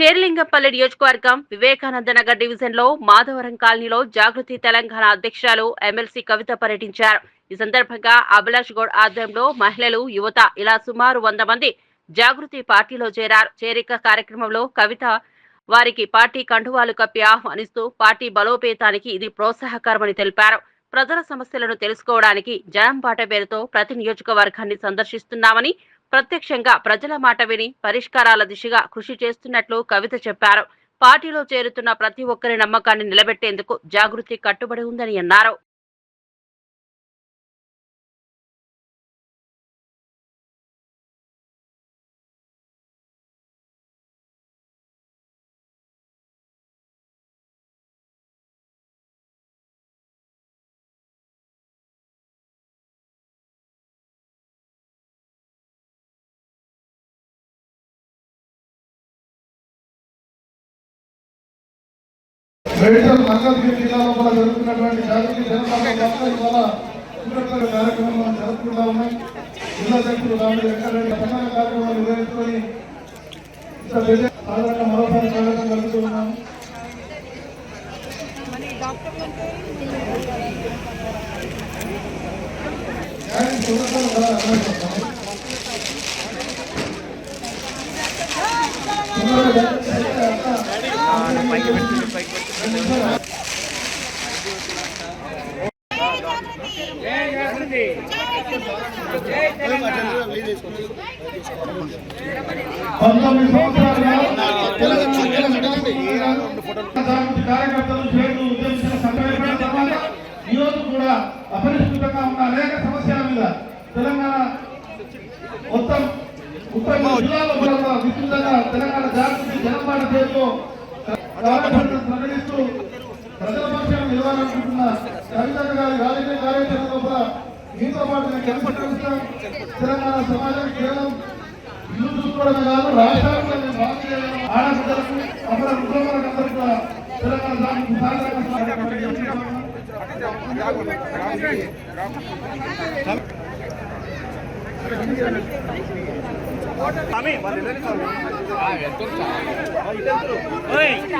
షేర్లింగంపల్లి నియోజకవర్గం వివేకానంద నగర్ డివిజన్లో మాధవరం కాలనీలో జాగృతి తెలంగాణ అధ్యక్షురాలు ఎమ్మెల్సీ కవిత పర్యటించారు. ఈ సందర్భంగా అభిలాష్ గౌడ్ ఆధ్వర్యంలో మహిళలు యువత ఇలా సుమారు వంద మంది జాగృతి పార్టీలో చేరారు. చేరిక కార్యక్రమంలో కవిత వారికి పార్టీ కండువాలు కప్పి ఆహ్వానిస్తూ పార్టీ బలోపేతానికి ఇది ప్రోత్సాహకరమని తెలిపారు. ప్రజల సమస్యలను తెలుసుకోవడానికి జనం పాట పేరుతో ప్రతి నియోజకవర్గాన్ని సందర్శిస్తున్నామని ప్రత్యక్షంగా ప్రజల మాట విని పరిష్కారాల దిశగా కృషి చేస్తున్నట్లు కవిత చెప్పారు. పార్టీలో చేరుతున్న ప్రతి ఒక్కరి నమ్మకాన్ని నిలబెట్టేందుకు జాగృతి కట్టుబడి ఉందని అన్నారు. మేడ్చల్ రంగారెడ్డి జిల్లాలో కూడా జరుగుతున్నటువంటి జాగృతి జనపాలన యాత్ర ఇవాళ సూరత్పల్లి కార్యక్రమం జరుపుకుంటా ఉన్నాయి జిల్లా అధ్యక్షులు రాముడు వెంకటరెడ్డి ప్రధాన కార్యక్రమాలు నిర్వహించుకొని ఇక్కడ వెళ్ళే సాధారణ మరోసారి స్వాగతం కలుగుతూ ఉన్నాము కానీ పంతొమ్మిది సంవత్సరాలుగా కార్యకర్తలు చేరుతూ ఉద్యమించిన సంఘటన తర్వాత కూడా అపరిష్కృతంగా ఉన్న అనేక సమస్యల మీద తెలంగాణ మొత్తం ముప్పై మూడు కూడా విస్తృతంగా తెలంగాణ జనపాట పేరుతో కార్యక్రమాలను ప్రకటిస్తూ ప్రజల పక్షాన్ని నిలవాలనుకుంటున్న కవితక్క గారి రాజకీయ కార్యాచరణ లోపల మీతో పాటు నేను కలిసి నడుస్తాం తెలంగాణ సమాజానికి కేవలం ఇల్లు చూసుకోవడమే కాదు రాష్ట్రాల్లో మేము భాగస్వామ్యం ఆడపిల్లలకు అమర ఉద్యోగులకు అందరికీ కూడా తెలంగాణ జాగృతి